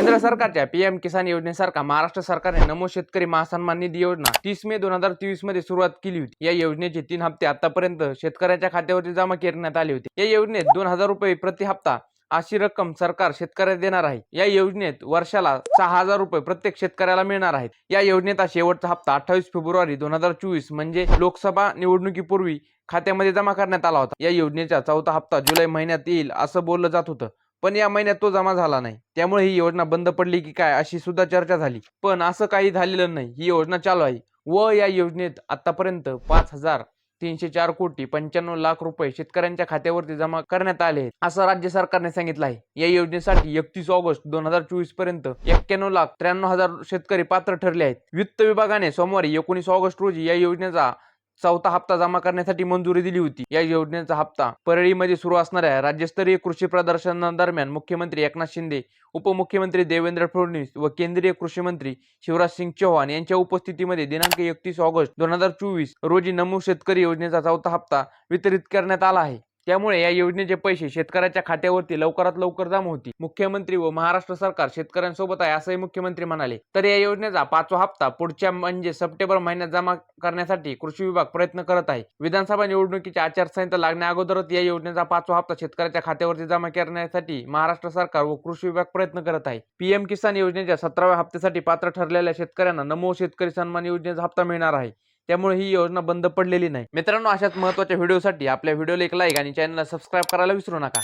केंद्र सरकारच्या पीएम किसान योजनेसारखा महाराष्ट्र सरकारने नमो शेतकरी महासन्मान निधी योजना तीस मे दोन हजार तेवीसमध्ये सुरुवात केली होती. या योजनेचे तीन हप्ते आतापर्यंत शेतकऱ्यांच्या खात्यावरती जमा करण्यात आले होते. या योजनेत दोन हजार रुपये प्रति हप्ता अशी रक्कम सरकार शेतकऱ्याला देणार आहे. या योजनेत वर्षाला सहा हजार रुपये प्रत्येक शेतकऱ्याला मिळणार आहेत. या योजनेचा शेवटचा हप्ता अठ्ठावीस फेब्रुवारी दोन हजार चोवीस म्हणजे लोकसभा निवडणुकीपूर्वी खात्यामध्ये जमा करण्यात आला होता. या योजनेचा चौथा हप्ता जुलै महिन्यात येईल असं बोललं जात होतं. पण या महिन्यात तो जमा झाला नाही. त्यामुळे ही योजना बंद पडली की काय अशी सुद्धा चर्चा झाली. पण असं काही झालेलं नाही. ही योजना चालू आहे. व या योजनेत आतापर्यंत पाच हजार तीनशे चार कोटी पंच्याण्णव लाख रुपये शेतकऱ्यांच्या खात्यावरती जमा करण्यात आले असं राज्य सरकारने सांगितलं आहे. या योजनेसाठी एकतीस ऑगस्ट दोन हजार चोवीसपर्यंत एक्क्याण्णव लाख त्र्याण्णव हजार शेतकरी पात्र ठरले आहेत. वित्त विभागाने सोमवारी एकोणीस ऑगस्ट रोजी या योजनेचा चौथा हप्ता जमा करण्यासाठी मंजुरी दिली होती. या योजनेचा हप्ता परळीमध्ये सुरू असणाऱ्या राज्यस्तरीय कृषी प्रदर्शनादरम्यान मुख्यमंत्री एकनाथ शिंदे उपमुख्यमंत्री देवेंद्र फडणवीस व केंद्रीय कृषी मंत्री शिवराज सिंग चौहान यांच्या उपस्थितीमध्ये दिनांक एकतीस ऑगस्ट दोन हजार चोवीस रोजी नमो शेतकरी योजनेचा चौथा हप्ता वितरित करण्यात आला आहे. त्यामुळे या योजनेचे पैसे शेतकऱ्याच्या खात्यावरती लवकरात लवकर जमा होतील. मुख्यमंत्री व महाराष्ट्र सरकार शेतकऱ्यांसोबत आहे असंही मुख्यमंत्री म्हणाले. तर या योजनेचा पाचवा हप्ता पुढच्या म्हणजे सप्टेंबर महिन्यात जमा करण्यासाठी कृषी विभाग प्रयत्न करत आहे. विधानसभा निवडणुकीची आचारसंहिता लागण्या अगोदरच या योजनेचा पाचवा हप्ता शेतकऱ्याच्या खात्यावरती जमा करण्यासाठी महाराष्ट्र सरकार व कृषी विभाग प्रयत्न करत आहे. पीएम किसान योजनेच्या सतराव्या हप्त्यासाठी पात्र ठरलेल्या शेतकऱ्यांना नमो शेतकरी सन्मान योजनेचा हप्ता मिळणार आहे. त्यामुळे ही योजना बंद पडलेली नाही. मित्रांनो अशाच महत्त्वाच्या व्हिडिओसाठी आपल्या व्हिडिओला एक लाईक आणि चॅनलला सबस्क्राईब करायला विसरू नका.